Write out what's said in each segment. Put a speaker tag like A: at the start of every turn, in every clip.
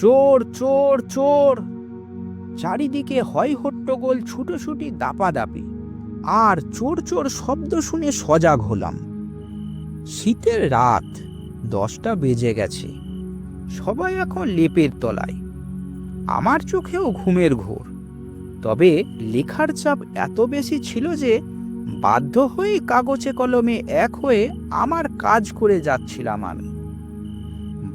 A: চোর চোর চোর। চারিদিকে হয় হট্টগোল ছুটোছুটি, দাপাদাপি। আর চোর চোর শব্দ শুনে সজাগ হলাম। শীতের রাত, দশটা বেজে গেছে। সবাই এখন লেপের তলায়। আমার চোখেও ঘুমের ঘোর। তবে লেখার চাপ এত বেশি ছিল যে বাধ্য হয়ে কাগজে কলমে এক হয়ে আমার কাজ করে যাচ্ছিলাম আমি।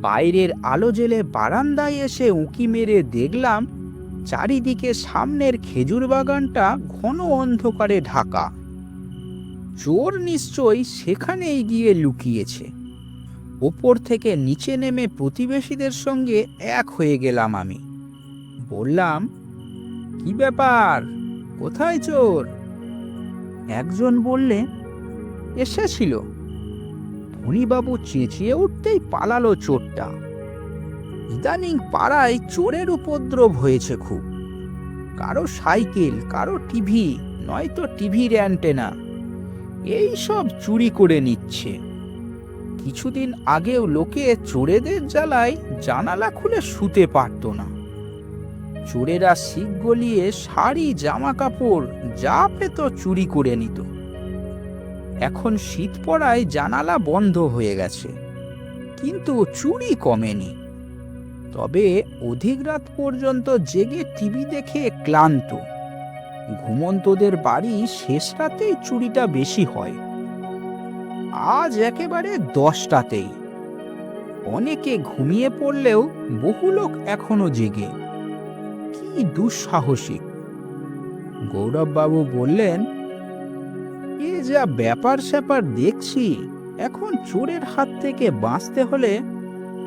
A: বাইরের আলো জেলে বারান্দায় এসে উঁকি মেরে দেখলাম চারিদিকে সামনের খেজুর বাগানটা ঘন অন্ধকারে ঢাকা। চোর নিশ্চয়ই সেখানেই গিয়ে লুকিয়েছে। ওপর থেকে নিচে নেমে প্রতিবেশীদের সঙ্গে এক হয়ে গেলাম আমি। বললাম, কি ব্যাপার? কোথায় চোর? একজন বললে এসেছিল ধনীবাবু চেঁচিয়ে উঠতেই পালালো চোরটা। ইদানিং পাড়ায় চোরের উপদ্রব হয়েছে খুব। কারও সাইকেল, কারও টিভি, নয়তো টিভির অ্যান্টেনা। এই সব চুরি করে নিচ্ছে। কিছুদিন আগেও লোকে চোরেদের জ্বালায় জানালা খুলে শুতে পারত না। চোরেরা শিখ গলিয়ে শাড়ি জামা কাপড় যা পেত চুরি করে নিত। এখন শীত পড়ায় জানালা বন্ধ হয়ে গেছে। কিন্তু চুরি কমেনি। তবে অধিক রাত পর্যন্ত জেগে টিভি দেখে ক্লান্ত। ঘুমন্তদের বাড়ি শেষ রাতেই চুরিটা বেশি হয়। আজ একেবারে দশটাতেই। অনেকে ঘুমিয়ে পড়লেও বহু লোক এখনও জেগে। কি দুঃসাহসিক। গৌরববাবু বললেন এ যা ব্যাপার স্যাপার দেখছি, এখন চোরের হাত থেকে বাঁচতে হলে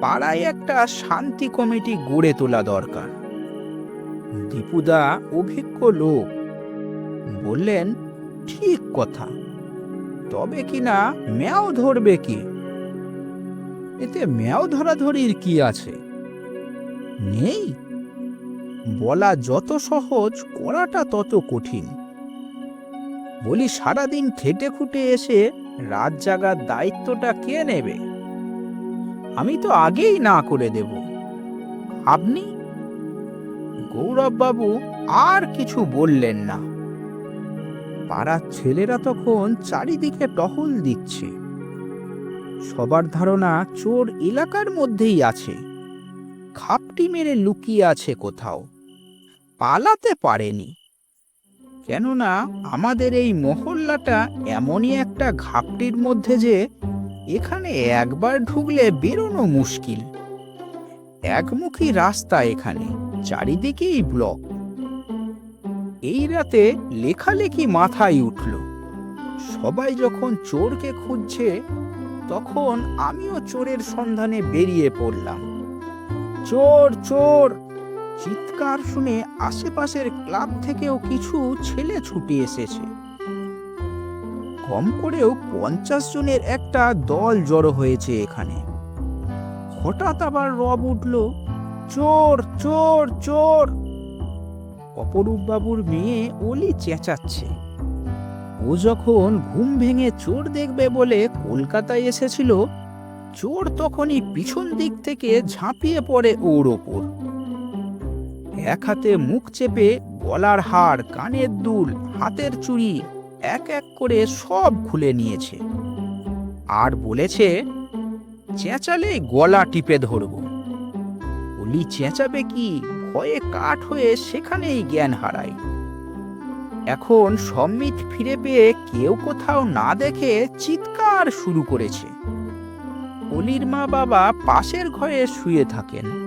A: পাড়ায় একটা শান্তি কমিটি গড়ে তোলা দরকার। দীপুদা অভিজ্ঞ লোক। বললেন, ঠিক কথা। তবে কিনা ম্যাও ধরবে কি? এতে ম্যাও ধরাধরির কি আছে? নেই। বলা যত সহজ, করাটা তত কঠিন। বলি সারাদিন খেটে খুটে এসে রাত জাগার দায়িত্বটা কে নেবে? আমি তো আগেই না করে দেব। আপনি? গৌরববাবু আর কিছু বললেন না। পাড়ার ছেলেরা তখন চারিদিকে টহল দিচ্ছে। সবার ধারণা চোর এলাকার মধ্যেই আছে। খাপটি মেরে লুকিয়ে আছে কোথাও। পালাতে পারেনি। কেননা আমাদের এই মহল্লাটা এমনই একটা ঘাপটির মধ্যে যে এখানে একবার ঢুকলে বেরোনো মুশকিল। একমুখী রাস্তা এখানে, চারিদিকেই ব্লক। এই রাতে লেখালেখি মাথায় উঠল। সবাই যখন চোরকে খুঁজছে, তখন আমিও চোরের সন্ধানে বেরিয়ে পড়লাম। চোর চোর! চিৎকার শুনে আশেপাশের ক্লাব থেকেও কিছু ছেলে ছুটে এসেছে। কম করেও পঞ্চাশ জনের একটা দল জড়ো হয়েছে এখানে। হঠাৎ আবার রব উঠল, চোর চোর চোর! অপরূপবাবুর মেয়ে ওলি চেঁচাচ্ছে। ও যখন ঘুম ভেঙে চোর দেখবে বলে কলকাতায় এসেছিল, চোর তখনই পিছন দিক থেকে ঝাঁপিয়ে পড়ে ওর ওপর। এক হাতে মুখ চেপে গলার হার, কানের দুল, হাতের চুড়ি এক এক করে সব খুলে নিয়েছে। আর বলেছে, চেঁচালে গলা টিপে ধরব। ওলি চেঁচাবে কি? ভয়ে কাঠ হয়ে সেখানেই জ্ঞান হারায়। এখন সম্মিত ফিরে পেয়ে কেউ কোথাও না দেখে চিৎকার শুরু করেছে। অলির মা বাবা পাশের ঘরে শুয়ে থাকেন।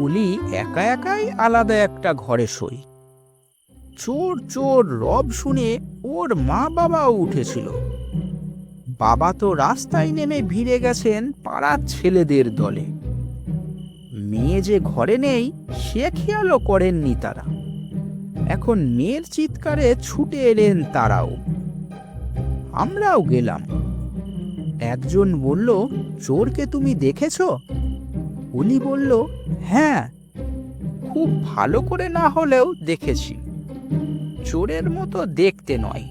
A: অলি একা একাই আলাদা একটা ঘরে শোয়। চোর চোর রব শুনে ওর মা বাবাও উঠেছিল। বাবা তো রাস্তায় নেমে ভিড়ে গেছেন পাড়ার ছেলেদের দলে। মেয়ে যে ঘরে নেই, সে খেয়ালও করেননি তারা। এখন মেয়ের চিৎকারে ছুটে এলেন তারাও। আমরাও গেলাম। একজন বলল, চোরকে তুমি দেখেছ? অলি বলল হ্যাঁ খুব ভালো করে না হলেও দেখেছি। চোরের মতো দেখতে নয়।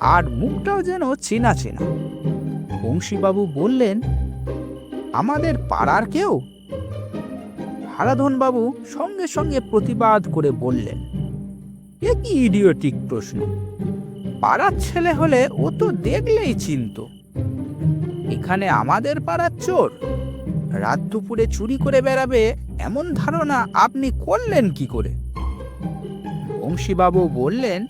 A: আর মুখটাও যেন চেনা চেনা। বংশীবাবু বললেন, আমাদের পাড়ার কেউ? হারাধনবাবু সঙ্গে সঙ্গে প্রতিবাদ করে বললেন, এ কি ইডিওটিক প্রশ্ন? পাড়ার ছেলে হলে ও তো দেখলেই চিনত। এখানে আমাদের পাড়ার চোর। রাত দুপুরে চুরি করে বেড়াবে এমন ধারণা আপনি করলেন কি করে? বংশীবাবু বললেন,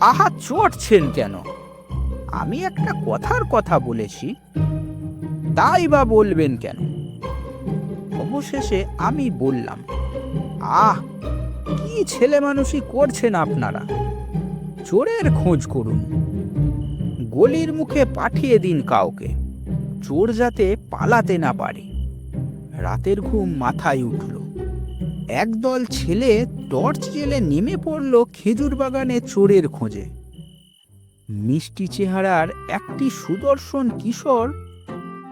A: আহা চটছেন কেন? আমি একটা কথার কথা বলেছি। তাই বা বলবেন কেন? অবশেষে আমি বললাম, আহ, কি ছেলে মানুষই করছেন আপনারা? চোরের খোঁজ করুন। গলির মুখে পাঠিয়ে দিন কাউকে। চোর যাতে পালাতে না পারে। রাতের ঘুম মাথায় উঠল। একদল ছেলে টর্চ জেলে নেমে পড়ল খেজুর বাগানে চোরের খোঁজে। মিষ্টি চেহারার একটি সুদর্শন কিশোর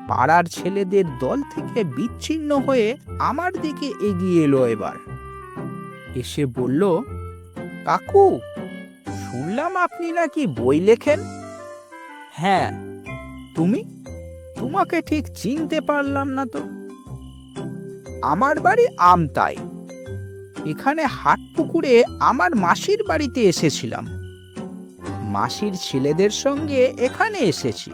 A: পাড়ার ছেলেদের দল থেকে বিচ্ছিন্ন হয়ে আমার দিকে এগিয়ে এলো এবার। এসে বলল, কাকু, শুনলাম আপনি নাকি বই লেখেন? হ্যাঁ। তুমি? তোমাকে ঠিক চিনতে পারলাম না তো। আমার বাড়ি আমতাই। এখানে হাট পুকুরে আমার মাসির বাড়িতে এসেছিলাম। মাসির ছেলেদের সঙ্গে এখানে এসেছি।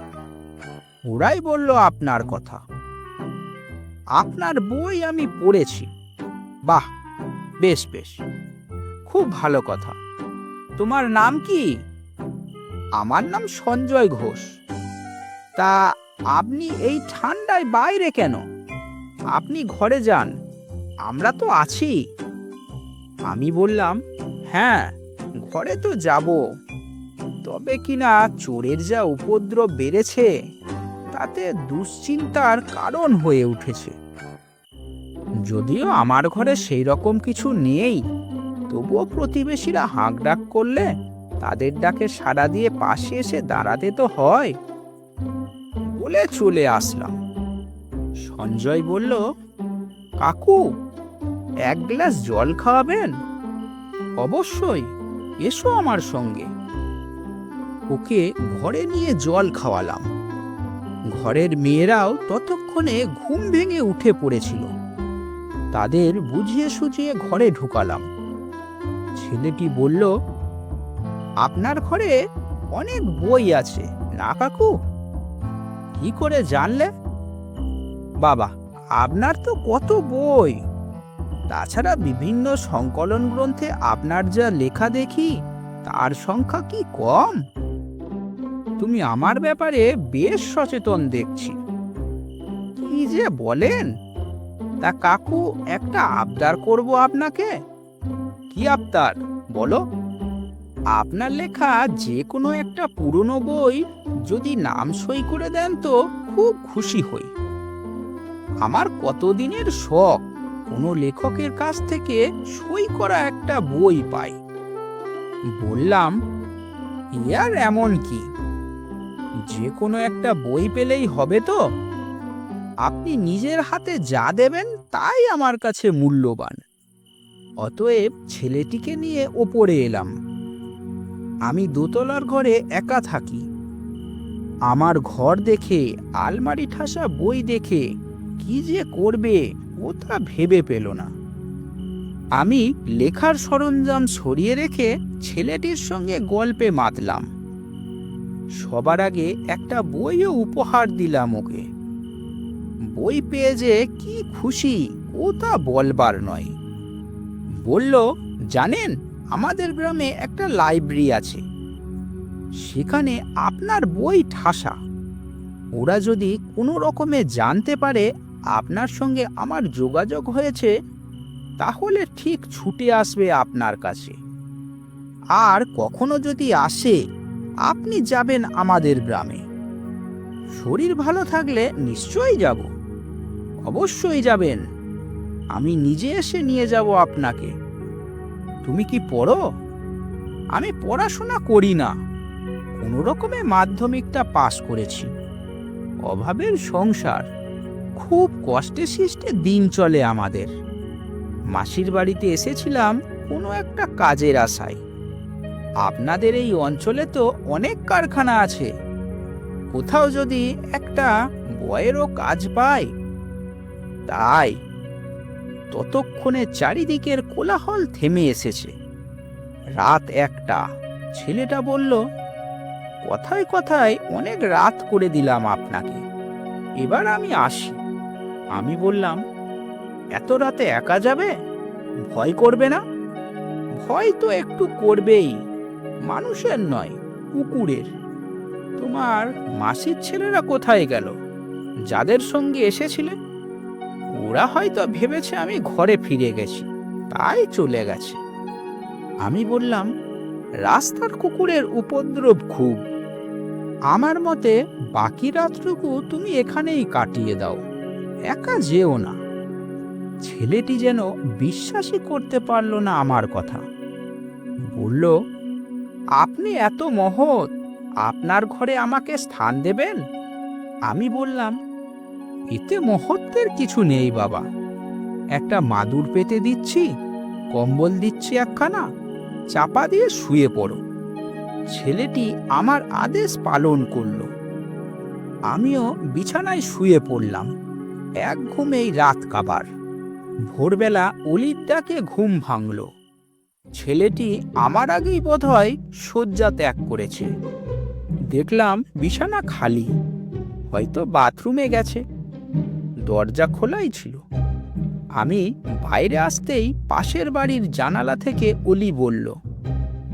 A: ওরাই বলল আপনার কথা। আপনার বই আমি পড়েছি। বাহ, বেশ বেশ। খুব ভালো কথা। তোমার নাম কি? আমার নাম সঞ্জয় ঘোষ। তা আপনি এই ঠান্ডায় বাইরে কেন? আপনি ঘরে যান, আমরা তো আছি। আমি বললাম হ্যাঁ ঘরে তো যাব। তবে কিনা চোরের যা উপদ্রব বেড়েছে, তাতে দুশ্চিন্তার কারণ হয়ে উঠেছে। যদিও আমার ঘরে সেই রকম কিছু নেই, তবুও প্রতিবেশীরা হাঁক ডাক করলে তাদের ডাকে সাড়া দিয়ে পাশে এসে দাঁড়াতে তো হয়। বলে চলে আসলাম। সঞ্জয় বলল, কাকু, এক গ্লাস জল খাওয়াবেন? অবশ্যই, এসো আমার সঙ্গে। ওকে ঘরে নিয়ে জল খাওয়ালাম। ঘরের মেয়েরাও ততক্ষণে ঘুম ভেঙে উঠে পড়েছিল। তাদের বুঝিয়ে সুঝিয়ে ঘরে ঢুকালাম। ছেলেটি বলল, আপনার ঘরে অনেক বই আছে, না কাকু? কি করে জানলে? বাবা, আপনার তো কত বই। তাছাড়া বিভিন্ন সংকলন গ্রন্থে আপনার যা লেখা দেখি, তার সংখ্যা কি কম? তুমি আমার ব্যাপারে বেশ সচেতন দেখছি। কি যে বলেন? তা কাকু, একটা আবদার করব আপনাকে। কি আবদার? বলো। আপনার লেখা যে কোনো একটা পুরনো বই যদি নাম সই করে দেন তো খুব খুশি হই। আমার কতদিনের শখ, কোনো লেখকের কাছ থেকে সই করা একটা বই পাই। বললাম ইয়ার এমন কি? যে কোনো একটা বই পেলেই হবে তো? আপনি নিজের হাতে যা দেবেন তাই আমার কাছে মূল্যবান। অতএব ছেলেটিকে নিয়ে ওপরে এলাম। আমি দোতলার ঘরে একা থাকি। আমার ঘর দেখে, আলমারি ঠাসা বই দেখে, কি যে করবে ও তা ভেবে পেল না। আমি লেখার সরঞ্জাম সরিয়ে রেখে ছেলেটির সঙ্গে গল্পে মাতলাম। সবার আগে একটা বইও উপহার দিলাম ওকে। বই পেয়ে যে কি খুশি ও তা বলবার নয়। বলল, জানেন আমাদের গ্রামে একটা লাইব্রেরি আছে। সেখানে আপনার বই ঠাসা। ওরা যদি কোনো রকমে জানতে পারে আপনার সঙ্গে আমার যোগাযোগ হয়েছে, তাহলে ঠিক ছুটে আসবে আপনার কাছে। আর কখনো যদি আসে, আপনি যাবেন আমাদের গ্রামে। শরীর ভালো থাকলে নিশ্চয়ই যাব। অবশ্যই যাবেন। আমি নিজে এসে নিয়ে যাব আপনাকে। তুমি কি পড়ো? আমি পড়াশোনা করি না। কোনো রকমে মাধ্যমিকটা পাশ করেছি। অভাবের সংসার। খুব কষ্টে সৃষ্টে দিন চলে আমাদের। মাসির বাড়িতে এসেছিলাম কোনো একটা কাজের আশায়। আপনাদের এই অঞ্চলে তো অনেক কারখানা আছে। কোথাও যদি একটা বয়েরও কাজ পাই, তাই ততক্ষণে চারিদিকের কোলাহল থেমে এসেছে। রাত একটা। ছেলেটা বলল, কথায় কথায় অনেক রাত করে দিলাম আপনাকে। এবার আমি আসি। আমি বললাম, এত রাতে একা যাবে? ভয় করবে না? ভয় তো একটু করবেই। মানুষের নয়, কুকুরের। তোমার মাসির ছেলেরা কোথায় গেল? যাদের সঙ্গে এসেছিলে? ওরা হয়তো ভেবেছে আমি ঘরে ফিরে গেছি, তাই চলে গেছে। আমি বললাম, রাস্তার কুকুরের উপদ্রব খুব। আমার মতে বাকি রাতটুকু তুমি এখানেই কাটিয়ে দাও, একা যেও না। ছেলেটি যেন বিশ্বাসই করতে পারল না আমার কথা। বলল, আপনি এত মহৎ, আপনার ঘরে আমাকে স্থান দেবেন? আমি বললাম এতে মহত্বের কিছু নেই, বাবা। একটা মাদুর পেতে দিচ্ছি, কম্বল দিচ্ছি একখানা, চাপা দিয়ে শুয়ে পড়ো। ছেলেটি আমার আদেশ পালন করল। আমিও বিছানায় শুয়ে পড়লাম, এক ঘুমেই রাত কাবার। ভোরবেলা অলির ডাকে ঘুম ভাঙল। ছেলেটি আমার আগেই বোধহয় শয্যা ত্যাগ করেছে। দেখলাম বিছানা খালি, হয়তো বাথরুমে গেছে। দরজা খোলাই ছিল। আমি বাইরে আসতেই পাশের বাড়ির জানালা থেকে অলি বলল,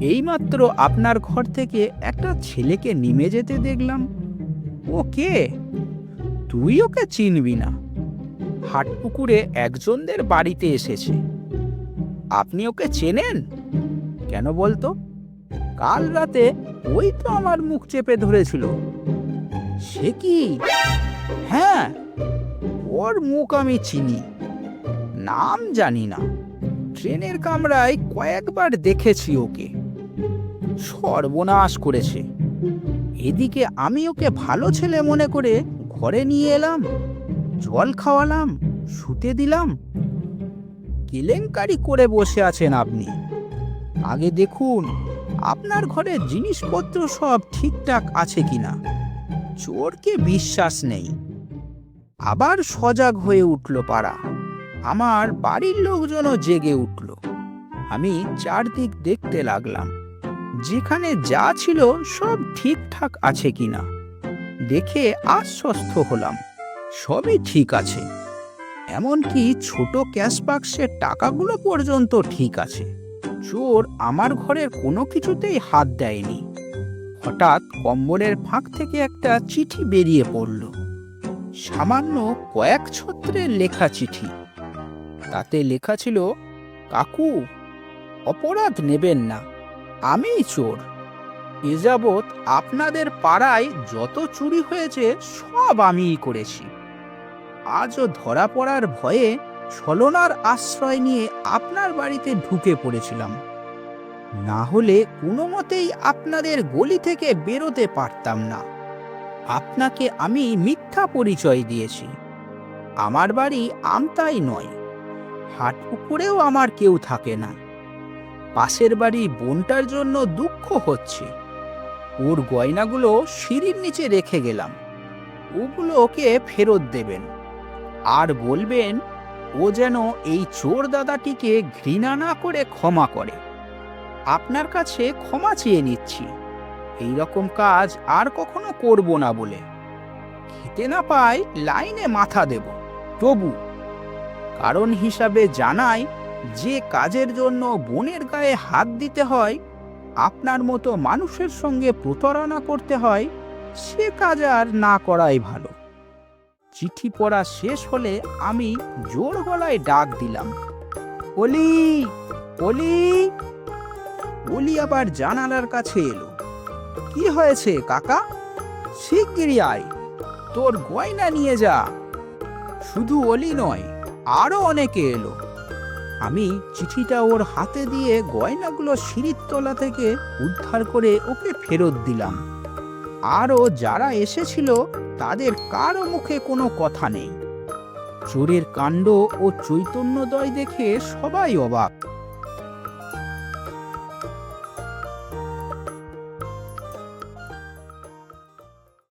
A: এইমাত্র আপনার ঘর থেকে একটা ছেলেকে নেমে যেতে দেখলাম। ও কে? তুই ওকে চিনবি না। হাটপুকুরে একজনদের বাড়িতে এসেছে। আপনি ওকে চেনেন? কেন বলতো? কাল রাতে ওই তো আমার মুখ চেপে ধরেছিল। সে কি? হ্যাঁ ওর মুখ আমি চিনি। নাম জানি না। ট্রেনের কামরায় কয়েকবার দেখেছি ওকে। সর্বনাশ করেছে। এদিকে আমি ওকে ভালো ছেলে মনে করে ঘরে নিয়ে এলাম, জল খাওয়ালাম, শুতে দিলাম। কেলেঙ্কারি করে বসে আছেন আপনি। আগে দেখুন, আপনার ঘরে জিনিসপত্র সব ঠিকঠাক আছে কিনা। চোরকে বিশ্বাস নেই। আবার সজাগ হয়ে উঠল পাড়া। আমার বাড়ির লোকজনও জেগে উঠল। আমি চারদিক দেখতে লাগলাম। যেখানে যা ছিল সব ঠিকঠাক আছে কিনা, দেখে আশ্বস্ত হলাম। সবই ঠিক আছে। এমনকি ছোট ক্যাশ বাক্সের টাকাগুলো পর্যন্ত ঠিক আছে। চোর আমার ঘরের কোনো কিছুতেই হাত দেয়নি। হঠাৎ কম্বলের ফাঁক থেকে একটা চিঠি বেরিয়ে পড়ল। সামান্য কয়েক ছত্রের লেখা চিঠি। তাতে লেখা ছিল, কাকু, অপরাধ নেবেন না, আমিই চোর। এ যাবৎ আপনাদের পাড়ায় যত চুরি হয়েছে, সব আমিই করেছি। আজও ধরা পড়ার ভয়ে ছলনার আশ্রয় নিয়ে আপনার বাড়িতে ঢুকে পড়েছিলাম। না হলে কোনো মতেই আপনাদের গলি থেকে বেরোতে পারতাম না। আপনাকে আমি মিথ্যা পরিচয় দিয়েছি। আমার বাড়ি আমতাই নয়। হাট পুকুরেও আমার কেউ থাকে না। পাশের বাড়ি বোনটার জন্য দুঃখ হচ্ছে। ওর গয়নাগুলো সিঁড়ির নিচে রেখে গেলাম। ওগুলো ওকে ফেরত দেবেন। আর বলবেন, ও যেন এই চোর দাদাটিকে ঘৃণা না করে ক্ষমা করে। আপনার কাছে ক্ষমা চেয়ে নিচ্ছি। এই রকম কাজ আর কখনো করব না বলে। খেতে না পাই লাইনে মাথা দেব। তবু কারণ হিসাবে জানাই, যে কাজের জন্য বোনের গায়ে হাত দিতে হয়, আপনার মতো মানুষের সঙ্গে প্রতারণা করতে হয়, সে কাজ আর না করাই ভালো। চিঠি পড়া শেষ হলে আমি জোর গলায় ডাক দিলাম, অলি অলি। অলি আবার জানালার কাছে এলো। কি হয়েছে, কাকা? শিগগিরই আয়। তোর গয়না নিয়ে যা। শুধু অলি নয়, আরও অনেকে এলো। আমি চিঠিটা ওর হাতে দিয়ে গয়নাগুলো সিঁড়ির তলা থেকে উদ্ধার করে ওকে ফেরত দিলাম। আরও যারা এসেছিল, তাদের কারও মুখে কোনো কথা নেই। চোরের কাণ্ড ও চৈতন্যদয় দেখে সবাই অবাক।